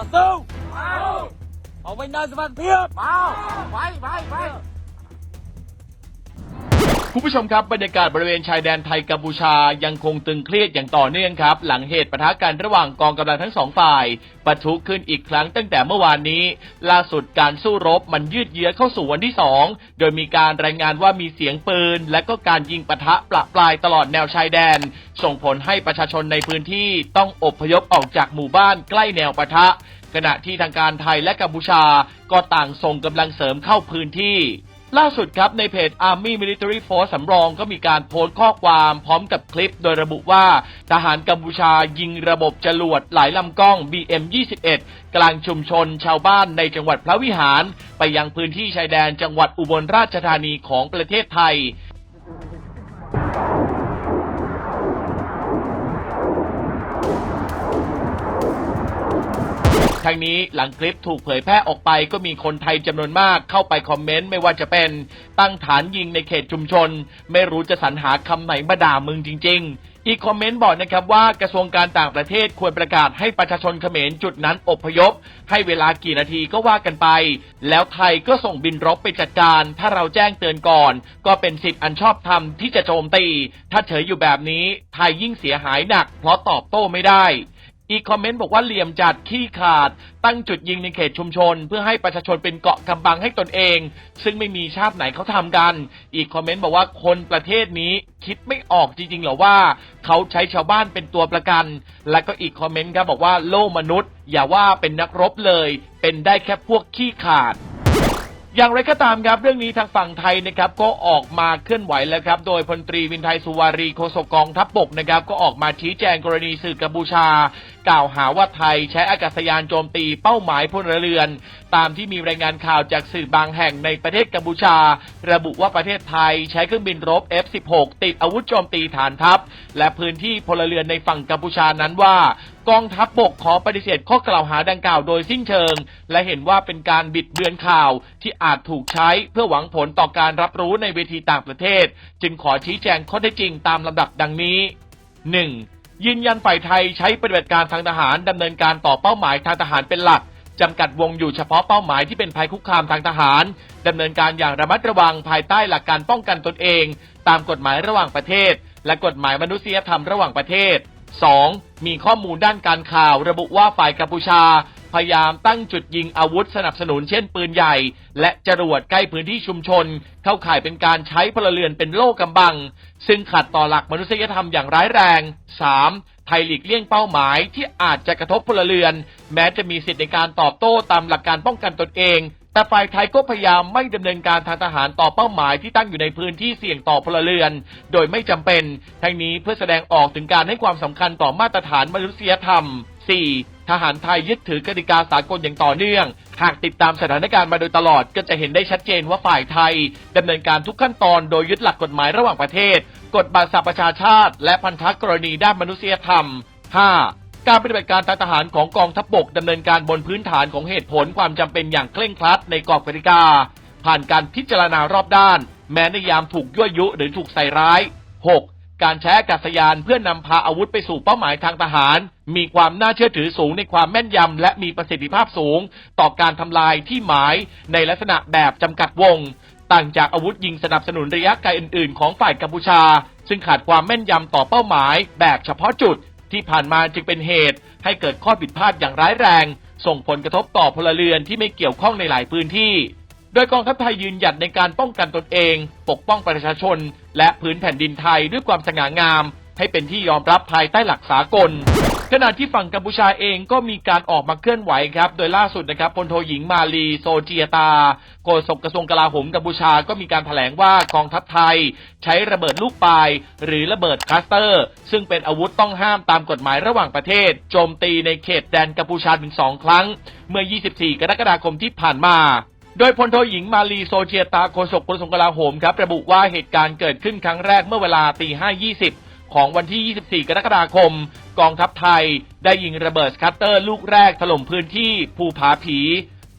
ต่อสู้เอาเอาไว้นานสมันเพียบเอาไปไปไป คุณผู้ชมครับบรรยากาศบริเวณชายแดนไทยกัมพูชายังคงตึงเครียดอย่างต่อเนื่องครับ หลังเหตุปะทะกันระหว่างกองกำลังทั้งสองฝ่ายปะทุขึ้นอีกครั้งตั้งแต่เมื่อวานนี้ ล่าสุดการสู้รบมันยืดเยื้อเข้าสู่วันที่สองโดยมีการรายงานว่ามีเสียงปืน และก็การยิงปะทะประปรายตลอดแนวชายแดน ส่งผลให้ประชาชนในพื้นที่ต้องอบพยพออกจากหมู่บ้านใกล้แนวปะทะ ขณะที่ทางการไทยและกัมพูชาก็ต่างส่งกำลังเสริมเข้าพื้นที่ ล่าสุดครับในเพจ Army Military Force สำรองก็มีการโพสต์ข้อความพร้อมกับคลิป โดยระบุว่า ทหารกัมพูชายิงระบบจรวดหลายลำกล้อง BM-21 กลางชุมชนชาวบ้านในจังหวัดพระวิหาร ไปยังพื้นที่ชายแดนจังหวัดอุบลราชธานีของประเทศไทย ทั้งนี้หลังคลิปถูกเผยแพร่ออกไปก็มีคนไทยจำนวนมากเข้าไปคอมเมนต์ไม่ว่าจะเป็นตั้งฐานยิงในเขตชุมชน ไม่รู้จะสรรหาคำไหนมาด่ามึงจริง ๆอีกคอมเมนต์บอกนะครับว่ากระทรวงการต่างประเทศควรประกาศให้ประชาชนเขมรจุดนั้นอพยพ ให้เวลากี่นาทีก็ว่ากันไป แล้วไทยก็ส่งบินรบไปจัดการ ถ้าเราแจ้งเตือนก่อน ก็เป็นสิทธิ์อันชอบธรรมที่จะโจมตี ถ้าเฉยอยู่แบบนี้ไทยยิ่งเสียหายหนักเพราะตอบโต้ไม่ได้ อีกคอมเมนต์บอกว่าเหลี่ยมจัดขี้ขาด ตั้งจุดยิงในเขตชุมชน เพื่อให้ประชาชนเป็นเกาะกำบังให้ตนเอง ซึ่งไม่มีชาติไหนเขาทำกัน อีกคอมเมนต์บอกว่าคนประเทศนี้คิดไม่ออกจริงๆหรอว่า เขาใช้ชาวบ้านเป็นตัวประกัน และก็อีกคอมเมนต์ครับบอกว่าโลกมนุษย์ อย่าว่าเป็นนักรบเลย เป็นได้แค่พวกขี้ขาดอย่างไรก็ตามครับเรื่องนี้ทางฝั่งไทยนะครับก็ออกมาเคลื่อนไหวแล้วครับ โดยพลตรีวินไทยสุวารีโฆษกกองทัพบกนะครับก็ออกมาชี้แจงกรณีสื่อกัมพูชากล่าวหาว่าไทยใช้อากาศยานโจมตีเป้าหมายพลเรือน ตามที่มีรายงานข่าวจากสื่อบางแห่งในประเทศกัมพูชา ระบุว่าประเทศไทยใช้เครื่องบินรบ F-16 ติดอาวุธโจมตีฐานทัพ และพื้นที่พลเรือนในฝั่งกัมพูชานั้นว่ากองทัพบบกขอปฏิเสธข้อกล่าวหาดังกล่าวโดยสิ้นเชิง และเห็นว่าเป็นการบิดเบือนข่าวที่อาจถูกใช้เพื่อหวังผลต่อการรับรู้ในเวทีต่างประเทศ จึงขอชี้แจงข้อเท็จจริงตามลำดับดังนี้ 1. ยืนยันฝ่ายไทยใช้ปฏิบัติการทางทหารดำเนินการต่อเป้าหมายทางทหารเป็นหลักจำกัดวงอยู่เฉพาะเป้าหมายที่เป็นภัยคุกคามทางทหารดำเนินการอย่างระมัดระวังภายใต้หลักการป้องกันตนเอง ตามกฎหมายระหว่างประเทศ และกฎหมายมนุษยธรรมระหว่างประเทศ 2. มีข้อมูลด้านการข่าวระบุว่าฝ่ายกัมพูชา พยายามตั้งจุดยิงอาวุธสนับสนุนเช่นปืนใหญ่ และจรวดใกล้พื้นที่ชุมชน เข้าข่ายเป็นการใช้พลเรือนเป็นโล่กำบัง ซึ่งขัดต่อหลักมนุษยธรรมอย่างร้ายแรง 3. ไทยหลีกเลี่ยงเป้าหมายที่อาจจะกระทบพลเรือน แม้จะมีสิทธิในการตอบโต้ตามหลักการป้องกันตนเอง แต่ฝ่ายไทยก็พยายามไม่ดำเนินการทางทหารต่อเป้าหมายที่ตั้งอยู่ในพื้นที่เสี่ยงต่อพลเรือน โดยไม่จำเป็น ทั้งนี้เพื่อแสดงออกถึงการให้ความสำคัญต่อมาตรฐานมนุษยธรรม 4. ทหารไทยยึดถือกติกาสากลอย่างต่อเนื่อง หากติดตามสถานการณ์มาโดยตลอดก็จะเห็นได้ชัดเจนว่าฝ่ายไทยดำเนินการทุกขั้นตอนโดยยึดหลักกฎหมายระหว่างประเทศ กฎบัตรสหประชาชาติ และพันธกรณีด้านมนุษยธรรม 5. การปฏิบัติการทางทหารของกองทัพบกดำเนินการบนพื้นฐานของเหตุผลความจำเป็นอย่างเคร่งครัดในกรอบกติกา ผ่านการพิจารณารอบด้าน แม้ในยามถูกยั่วยุหรือถูกใส่ร้าย 6. การใช้อากาศยานเพื่อนำพาอาวุธไปสู่เป้าหมายทางทหาร มีความน่าเชื่อถือสูงในความแม่นยำและมีประสิทธิภาพสูง ต่อการทำลายที่หมายในลักษณะแบบจำกัดวง ต่างจากอาวุธยิงสนับสนุนระยะไกลอื่น ๆ ของฝ่ายกัมพูชา ซึ่งขาดความแม่นยำต่อเป้าหมาย แบบเฉพาะจุดที่ผ่านมาจึงเป็นเหตุ ให้เกิดข้อผิดพลาดอย่างร้ายแรง ส่งผลกระทบต่อพลเรือนที่ไม่เกี่ยวข้องในหลายพื้นที่ โดยกองทัพไทยยืนหยัดในการป้องกันตนเอง ปกป้องประชาชน และพื้นแผ่นดินไทยด้วยความสง่างาม ให้เป็นที่ยอมรับภายใต้หลักสากล ขณะที่ฝั่งกัมพูชาเองก็มีการออกมาเคลื่อนไหวครับ โดยล่าสุดนะครับพลโทหญิงมาลีโซเจียตาโฆษกกระทรวงกลาโหมกัมพูชาก็มีการแถลงว่ากองทัพไทย ใช้ระเบิดลูกปลาย หรือระเบิดคลัสเตอร์ ซึ่งเป็นอาวุธต้องห้ามตามกฎหมายระหว่างประเทศ โจมตีในเขตแดนกัมพูชาถึงสองครั้ง เมื่อ 24 กรกฎาคมที่ผ่านมาโดยพลโทหญิงมาลีโซเชียตาโฆษกกระทรวงกลาโหมครับระบุว่าเหตุการณ์เกิดขึ้นครั้งแรกเมื่อเวลาตี5.20 ของวันที่ 24 กรกฎาคม กองทัพไทย ได้ยิงระเบิดสคัตเตอร์ลูกแรกถล่มพื้นที่ภูผาผี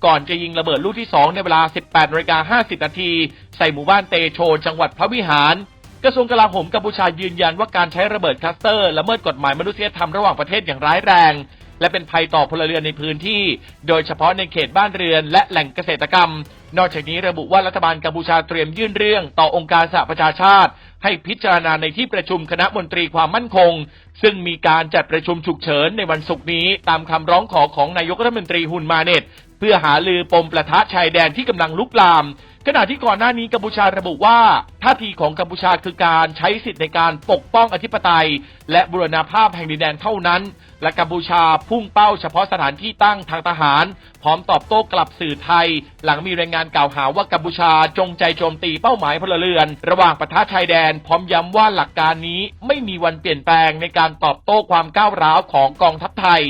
ก่อนจะยิงระเบิดลูกที่ 2 ในเวลา 18นาฬิกา50 นาที ใส่หมู่บ้านเตโช จังหวัดพระวิหาร กระทรวงกลาโหมกัมพูชายืนยันว่าการใช้ระเบิดคลัสเตอร์ละเมิดกฎหมายมนุษยธรรมระหว่างประเทศอย่างร้ายแรง และเป็นภัยต่อพลเรือนในพื้นที่ โดยเฉพาะในเขตบ้านเรือนและแหล่งเกษตรกรรม นอกจากนี้ระบุว่ารัฐบาลกัมพูชาเตรียมยื่นเรื่องต่อองค์การสหประชาชาติ ให้พิจารณาในที่ประชุมคณะมนตรีความมั่นคง ซึ่งมีการจัดประชุมฉุกเฉินในวันศุกร์นี้ ตามคำร้องขอของนายกรัฐมนตรีฮุนมาเนตเพื่อหาลือปมประทะชายแดนที่กำลังลุกลาม ขณะที่ก่อนหน้านี้กัมพูชาระบุว่าท่าทีของกัมพูชาคือการใช้สิทธิ์ในการปกป้องอธิปไตย และบูรณาภาพแห่งดินแดนเท่านั้น และกัมพูชาพุ่งเป้าเฉพาะสถานที่ตั้งทางทหาร พร้อมตอบโต้กลับสื่อไทย หลังมีรายงานกล่าวหาว่ากัมพูชาจงใจโจมตีเป้าหมายพลเรือน ระหว่างประทะชายแดน พร้อมย้ำว่าหลักการนี้ไม่มีวันเปลี่ยนแปลงในการตอบโต้ความก้าวร้าวของกองทัพไทย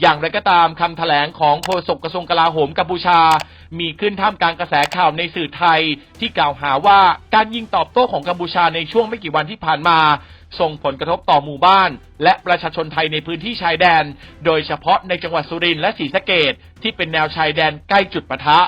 อย่างไรก็ตามคำแถลงของโฆษกกระทรวงกลาโหมกัมพูชา มีขึ้นท่ามกลางกระแสข่าวในสื่อไทย ที่กล่าวหาว่าการยิงตอบโต้ของกัมพูชาในช่วงไม่กี่วันที่ผ่านมา ส่งผลกระทบต่อหมู่บ้าน และประชาชนไทยในพื้นที่ชายแดน โดยเฉพาะในจังหวัดสุรินทร์และศรีสะเกดที่เป็นแนวชายแดนใกล้จุดปะทะ